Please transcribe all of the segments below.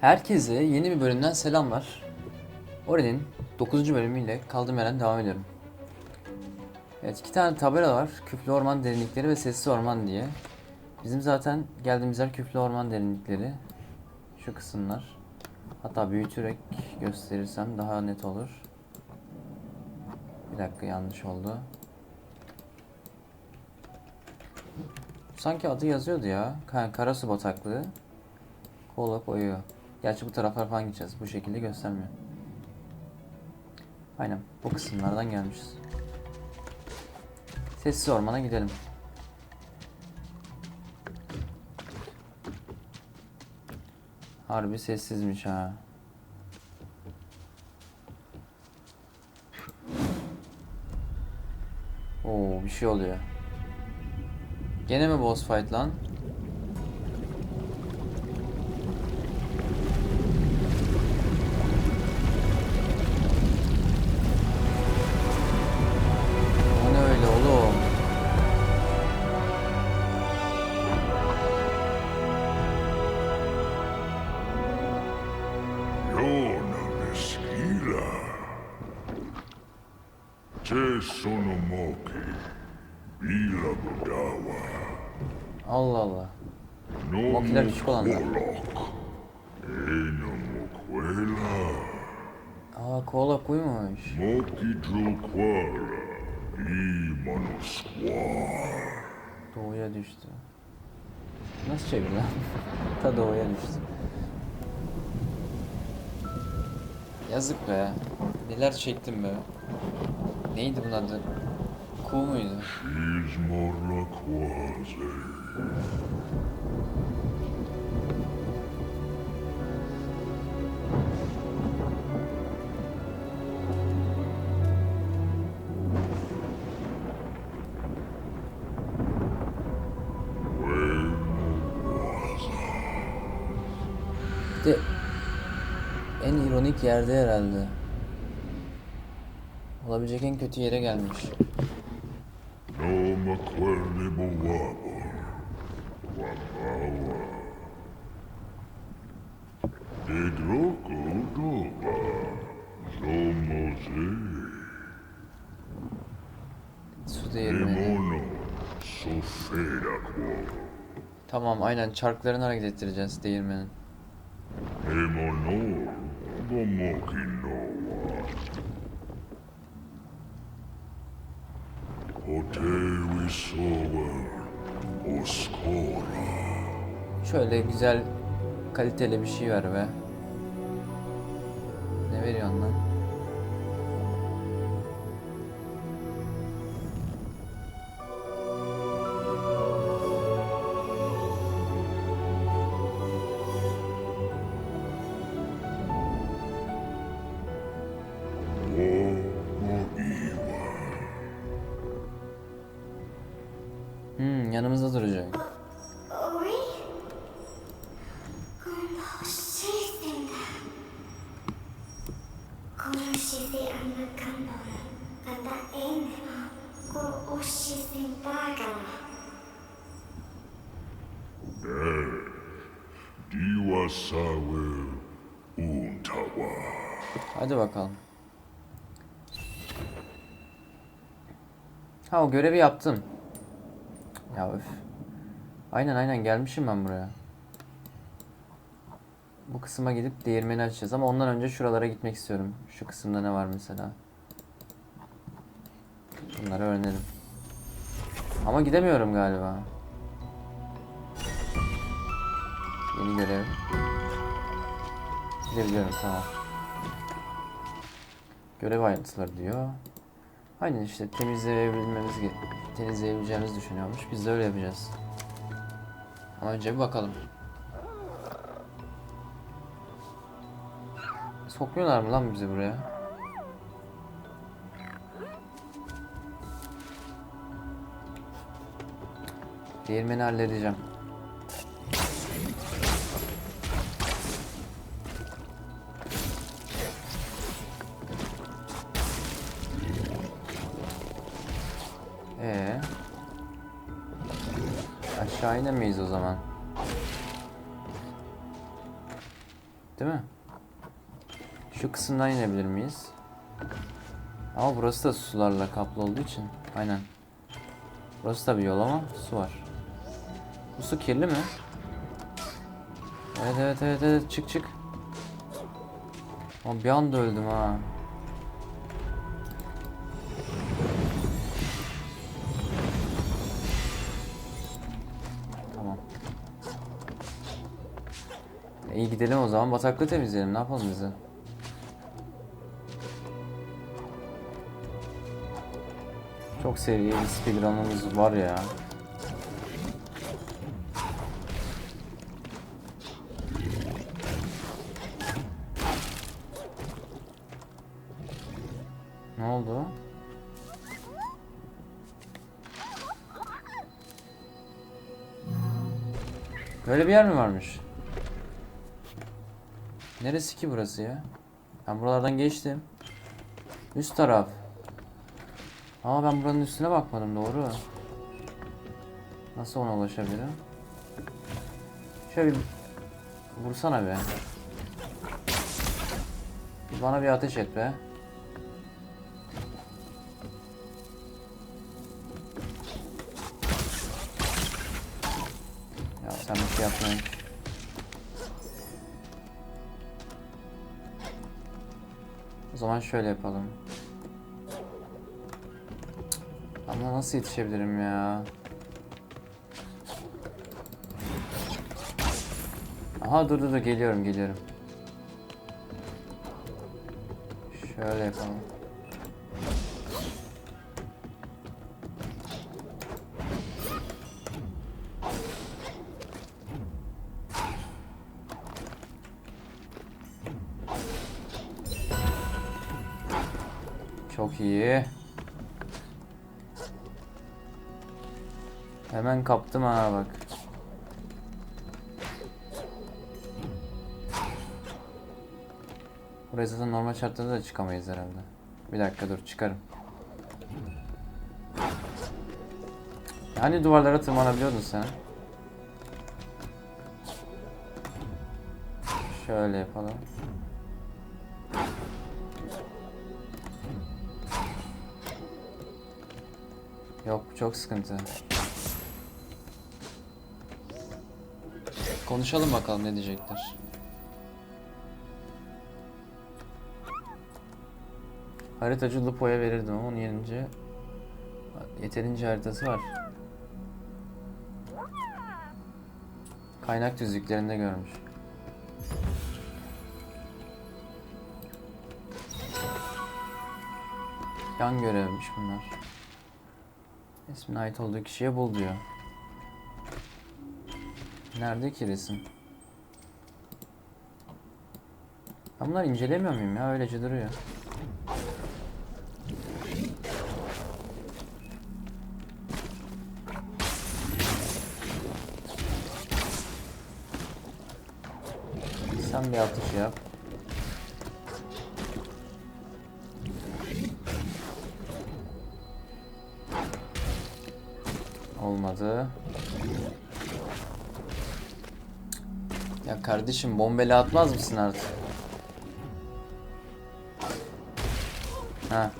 Herkese yeni bir bölümden selamlar. Ori'nin 9. bölümüyle kaldığım yerden devam ediyorum. Evet iki tane tabela var. Küflü orman derinlikleri ve sessiz orman diye. Bizim zaten geldiğimiz yer küflü orman derinlikleri. Şu kısımlar. Hatta büyüterek gösterirsem daha net olur. Bir dakika yanlış oldu. Sanki adı yazıyordu ya. Ka- Karasu bataklığı. Kola koyuyor. Gerçi bu taraflara falan gideceğiz. Bu şekilde göstermiyor. Aynen. Bu kısımlardan gelmişiz. Sessiz ormana gidelim. Harbi sessizmiş ha. Oo bir şey oluyor. Gene mi boss fight lan? Küçük olanlar. Aa Drulquara. Imanosquar. Doğuya düştü. Nasıl çevir lan? Ta doğuya düştü. Yazık be. Neler çektim be. Neydi bunun adı? Ku muydu? İronik yerde herhalde. Olabilecek en kötü yere gelmiş. Su değirmeni. Tamam aynen çarklarını hareket ettireceğiz değirmenin. Emono. Şöyle güzel kaliteli bir şey ver be. Ne veriyorsun lan? Sawe Untawa. Hadi bakalım. Ha o görevi yaptım. Öf. Aynen aynen gelmişim ben buraya. Bu kısma gidip değirmeni açacağız ama ondan önce şuralara gitmek istiyorum. Şu kısımda ne var mesela? Bunları öğrenelim. Ama gidemiyorum galiba. Yeni görev. Gidebiliyorum tamam. Görev ayrıntıları diyor. Aynen işte temizleyebilmemiz temizleyebileceğimizi düşünüyormuş. Biz de öyle yapacağız. Ama önce bir bakalım. Sokuyorlar mı lan bizi buraya? Değirmeni halledeceğim. Aşağı inemeyiz o zaman. Değil mi? Şu kısımdan inebilir miyiz? Ama burası da sularla kaplı olduğu için. Aynen. Burası da bir yol ama su var. Bu su kirli mi? Evet evet evet evet çık çık. Ama bir anda öldüm ha. Gidelim o zaman bataklığı temizleyelim ne yapalım bize? Çok seviyeli speedrun'ımız var ya. Ne oldu? Böyle bir yer mi varmış? Neresi ki burası ya? Ben buralardan geçtim. Üst taraf. Aa ben buranın üstüne bakmadım doğru. Nasıl ona ulaşabilirim? Şöyle bir vursana be. Bana bir ateş et be. Ya sen bir şey yapmayın. O zaman şöyle yapalım. Ama nasıl yetişebilirim ya? Aha dur dur dur geliyorum geliyorum. Şöyle yapalım. Hemen kaptım ha bak. Buraya zaten normal şartlarda da çıkamayız herhalde. Bir dakika dur çıkarım. Hani duvarlara tırmanabiliyordun sen? Şöyle yapalım. Yok çok sıkıntı. Konuşalım bakalım ne diyecekler. Haritacı Lupo'ya verirdim ama onun yerince yeterince haritası var. Kaynak düzlüklerinde görmüş. Yan görevmiş bunlar. İsmine ait olduğu kişiye bul diyor. Nerede ki resim? Ben bunları incelemiyor muyum ya? Öylece duruyor. Sen bir atış yap. Ya kardeşim bombeli atmaz mısın artık? Ha.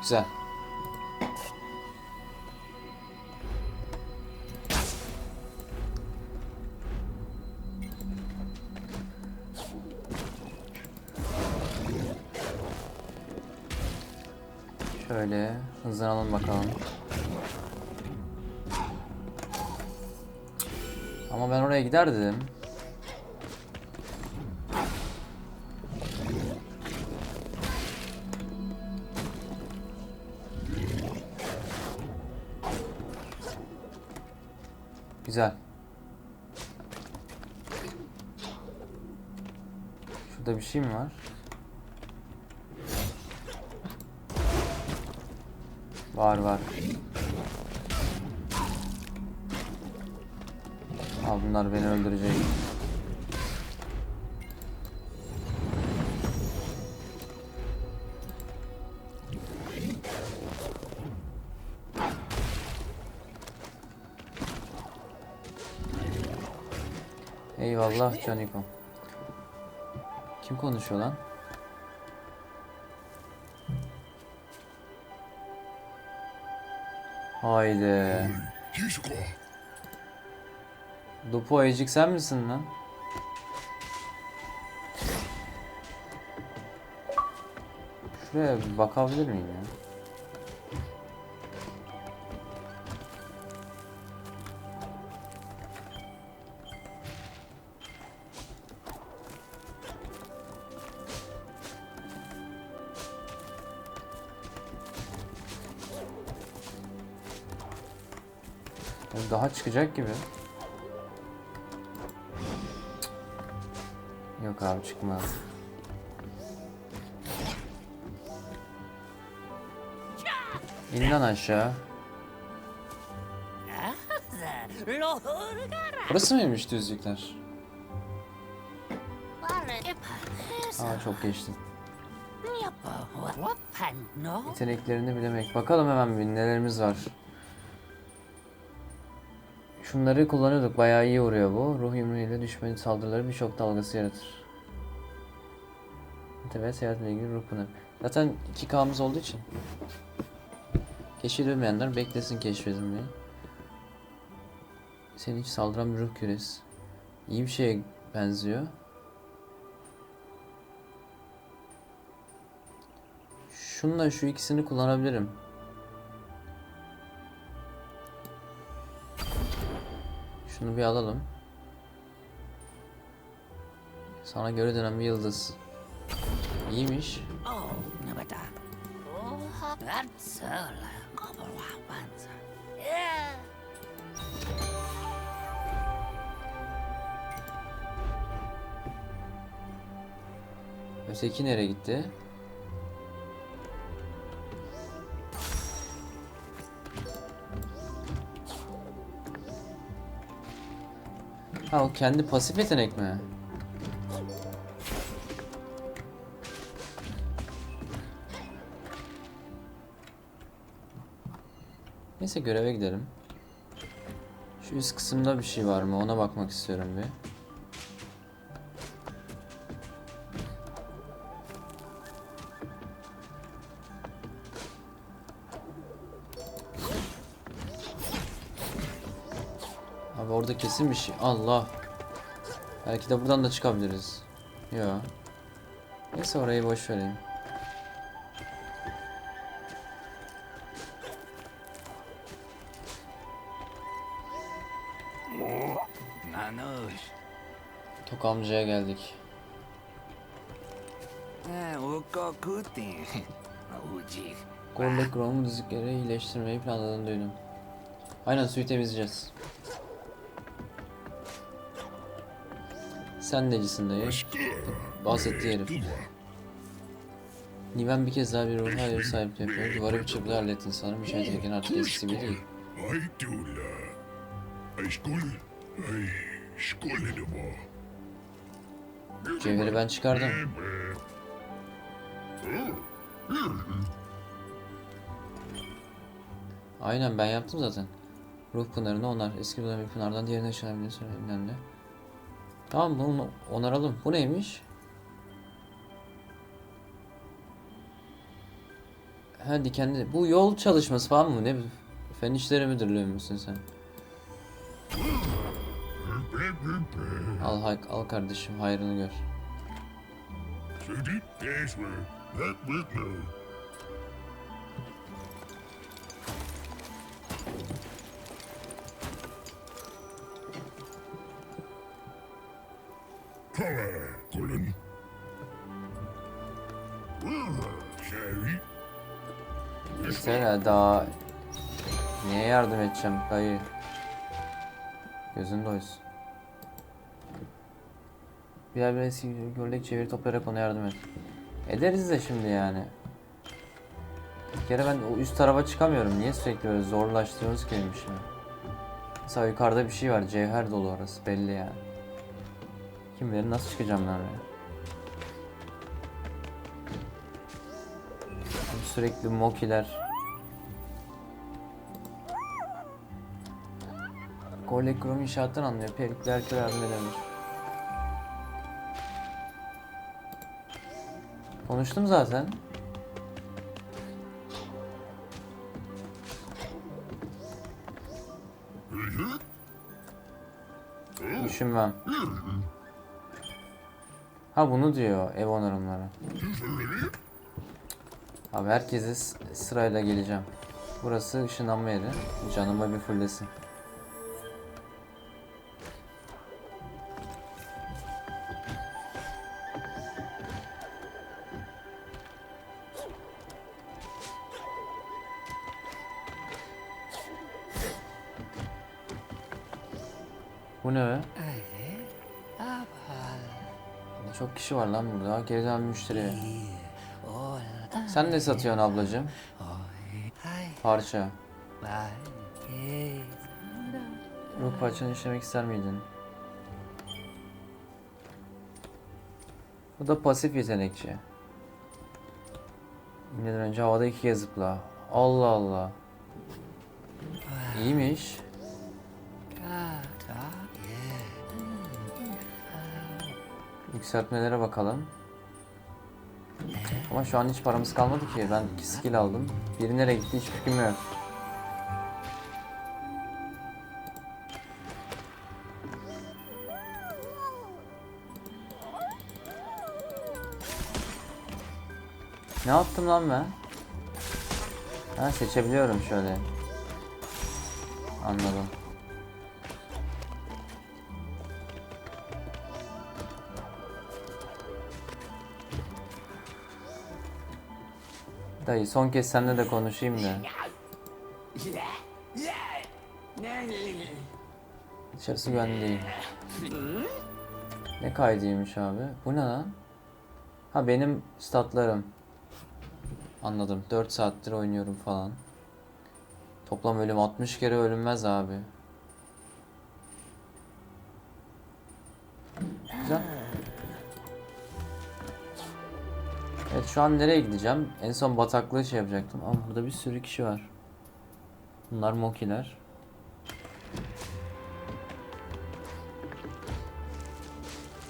Güzel. Şöyle hızlanalım bakalım. Ama ben oraya giderdim. Güzel. Şurada bir şey mi var? Var var. Bunlar beni öldürecek. Eyvallah Caniko. Kim konuşuyor lan? Haydi. Dupo ecik sen misin lan? Şuraya bakabilir miyim ya? Daha çıkacak gibi. Yok abi çıkmaz. İn lan aşağı. Burası mıymış düzlükler? Aa çok geçtim. Yeteneklerini bilemek. Bakalım hemen bir nelerimiz var. Şunları kullanıyorduk. Bayağı iyi vuruyor bu. Ruh yumruğuyla düşmanın saldırıları birçok dalgası yaratır. Evet seyahatle ilgili ruh. Zaten 2K'mız olduğu için. Keşfedilmeyenler beklesin keşfedilmeyi. Senin hiç saldıran bir ruh küresi. İyi bir şeye benziyor. Şunla şu ikisini kullanabilirim. Şunu bir alalım. Sana göre dönen bir yıldız. Yeah. Öteki nereye gitti? Ha o kendi pasif yetenek mi? Neyse göreve gidelim. Şu üst kısımda bir şey var mı ona bakmak istiyorum bir. Abi orada kesin bir şey. Allah. Belki de buradan da çıkabiliriz. Yo. Neyse orayı boş vereyim. Tok amcaya geldik. Eh, uko kuti. Uji. Gorlek Gromu düzlükleri iyileştirmeyi planladığını duydum. Aynen suyu temizleyeceğiz. Sen necisin dayı? Bahsettiği herif. Niven bir kez daha bir ruh hayır sahip yapıyor. Duvarı bir çırpıda hallettin sanırım. İşaret ederken artık eskisi gibi değil. Ay tula. Ay skol. Ay skol edema. Cevheri ben çıkardım. Aynen ben yaptım zaten. Ruh pınarını onar. Eski bir pınardan diğerine yaşanabilir söylenen de. Tamam bunu onaralım. Bu neymiş? Ha dikenli. Bu yol çalışması falan mı? Ne? Fen işleri müdürlüğü müsün sen? Al, al kardeşim hayrını gör. Colin. Ya daha Niye yardım edeceğim dayı? Gözün doysun. Birer bir gördük çeviri toplayarak ona yardım et. Ederiz de şimdi yani. Bir kere ben o üst tarafa çıkamıyorum. Niye sürekli böyle zorlaştırıyoruz ki benim işimi? Mesela yukarıda bir şey var. Cevher dolu orası belli yani. Kim bilir nasıl çıkacağım ben oraya. Sürekli mokiler. Golek Krom inşaattan anlıyor. Perikli herkese yardım edemir. Konuştum zaten. Düşünmem. Ha bunu diyor ev onarımları. Abi herkese sırayla geleceğim. Burası ışınlanma yeri. Canıma bir fullesin. Çok kişi var lan burada. Geri dönen müşteri. Sen ne satıyorsun ablacığım? Parça. Yok parçanı işlemek ister miydin? Bu da pasif yetenekçi. İnmeden önce havada iki kez zıpla. Allah Allah. İyiymiş. Yükseltmelere bakalım. Ama şu an hiç paramız kalmadı ki. Ben iki skill aldım. Biri nereye gitti hiç fikrim yok. Ne yaptım lan ben? Ha seçebiliyorum şöyle. Anladım. Dayı son kez seninle de konuşayım da. Dışarısı güvenli. Ne kaydıymış abi? Bu ne lan? Ha benim statlarım. Anladım. 4 saattir oynuyorum falan. Toplam ölüm 60 kere ölünmez abi. Şu an nereye gideceğim? En son bataklığı şey yapacaktım ama burada bir sürü kişi var. Bunlar mokiler.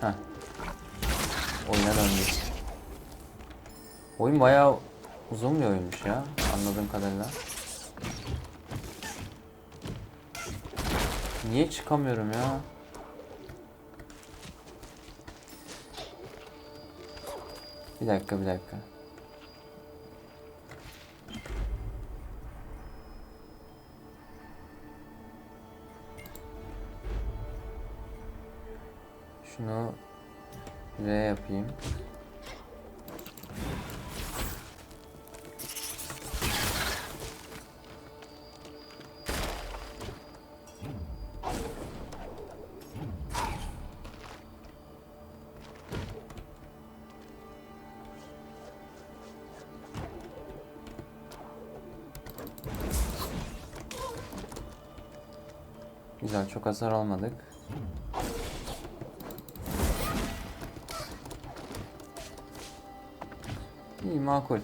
Heh. Oyuna döndük. Oyun bayağı uzun bir oyunmuş ya anladığım kadarıyla. Niye çıkamıyorum ya? Bir dakika bir dakika. Şunu R yapayım. Güzel çok hasar almadık. İyi makul.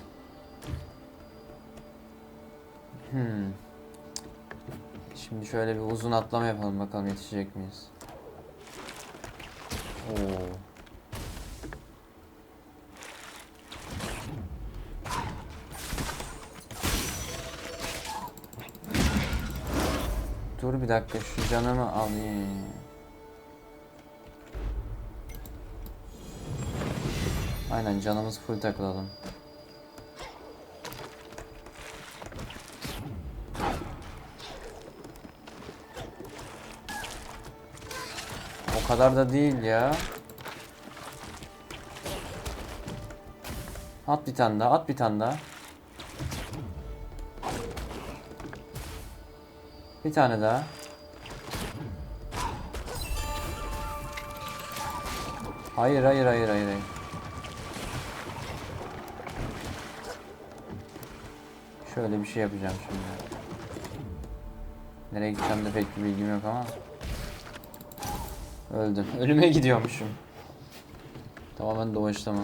Hmm. Şimdi şöyle bir uzun atlama yapalım bakalım yetişecek miyiz? Oo. Dur bir dakika şu canımı alayım. Aynen canımız full takılalım. O kadar da değil ya. At bir tane daha, at bir tane daha. Bir tane daha. Hayır, hayır, hayır, hayır, hayır. Şöyle bir şey yapacağım şimdi. Nereye gideceğim de pek bir bilgim yok ama. Öldüm. Ölüme gidiyormuşum. Tamamen doğaçlama.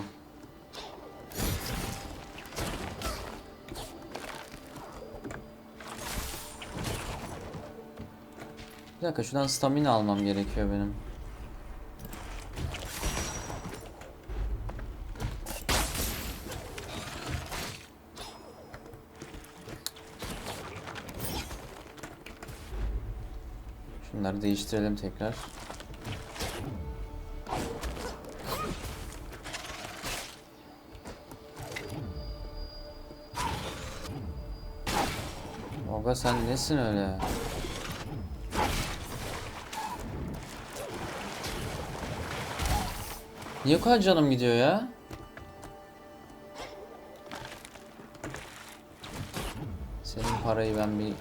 Bir dakika şuradan stamina almam gerekiyor benim. Şunları değiştirelim tekrar. Olga sen nesin öyle? Niye o kadar canım gidiyor ya? Senin parayı ben bir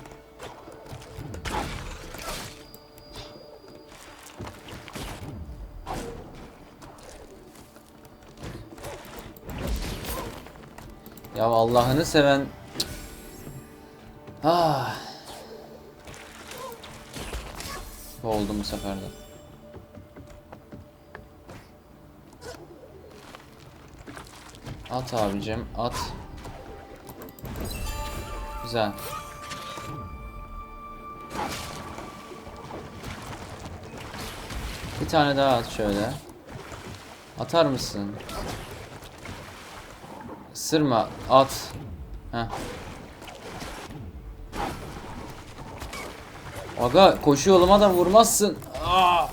Ya Allah'ını seven Ah. Oldu bu sefer de. At abicim, at. Güzel. Bir tane daha at şöyle. Atar mısın? Isırma, at. Heh. Aga koşu yoluma da vurmazsın. Aa!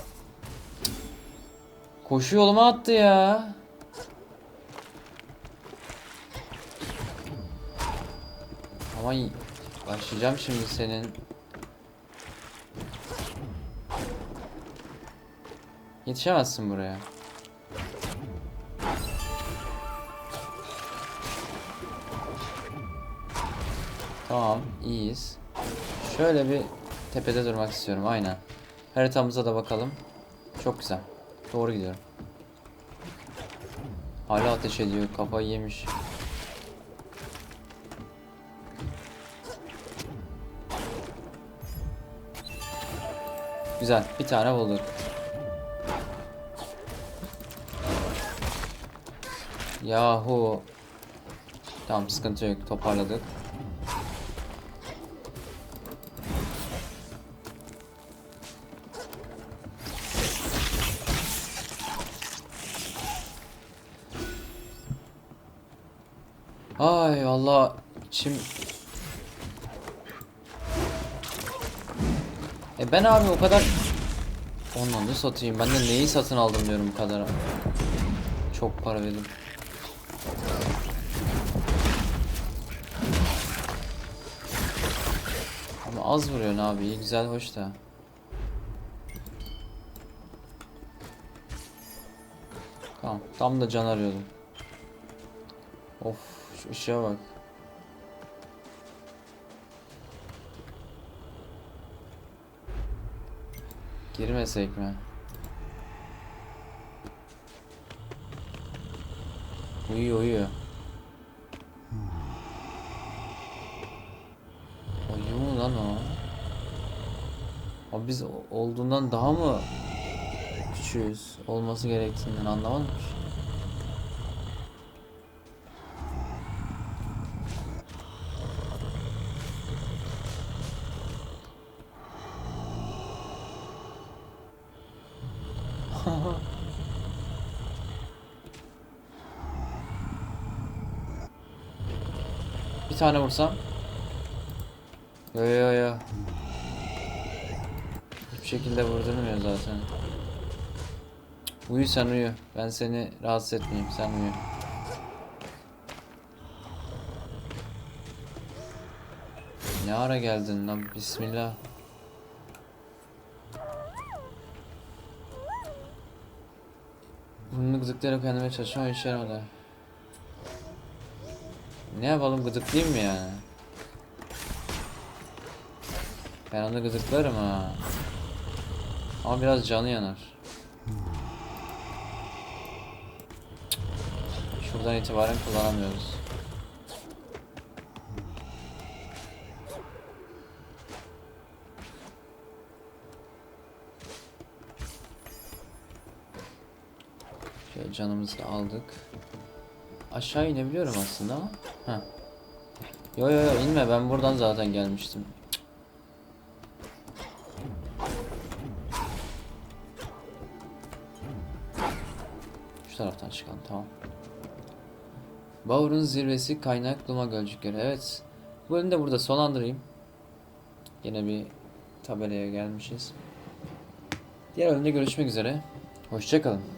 Koşu yoluma attı ya. Ama başlayacağım şimdi senin. Yetişemezsin buraya. Tamam, iyiyiz. Şöyle bir tepede durmak istiyorum, aynen. Haritamıza da bakalım. Çok güzel. Doğru gidiyorum. Hala ateş ediyor, kafayı yemiş. Güzel, bir tane bulduk. Yahu. Tamam, sıkıntı yok, toparladık. Ay Allah içim Ben abi o kadar Ondan ne satayım. Ben de neyi satın aldım diyorum bu kadar Çok para verdim. Ama az vuruyorsun abi. İyi güzel hoş da. Tamam. Tam da can arıyordum. Of şu ışığa bak. Girmesek mi? Uyuyor uyuyor. Uyuyor mu lan o? Abi biz olduğundan daha mı küçüğüz? Olması gerektiğinden anlamadım ki. Bir tane vursam. Yo yo yo. Hiçbir şekilde vurdurmuyor zaten. Uyu sen uyu. Ben seni rahatsız etmeyeyim. Sen uyu. Ne ara geldin lan? Bismillah. Burnunu gıdıklayarak kendime çalışma işe yaramadı. Ne yapalım gıdıklayayım mı yani? Ben onu gıdıklarım ha. Ama biraz canı yanar. Şuradan itibaren kullanamıyoruz. Şöyle canımızı aldık. Aşağı inebiliyorum aslında ama. Heh. Yo yo yo inme ben buradan zaten gelmiştim. Şu taraftan çıkalım tamam. Bavur'un zirvesi kaynak Luma Gölcükleri. Evet. Bu bölümü de burada sonlandırayım. Yine bir tabelaya gelmişiz. Diğer bölümde görüşmek üzere. Hoşçakalın.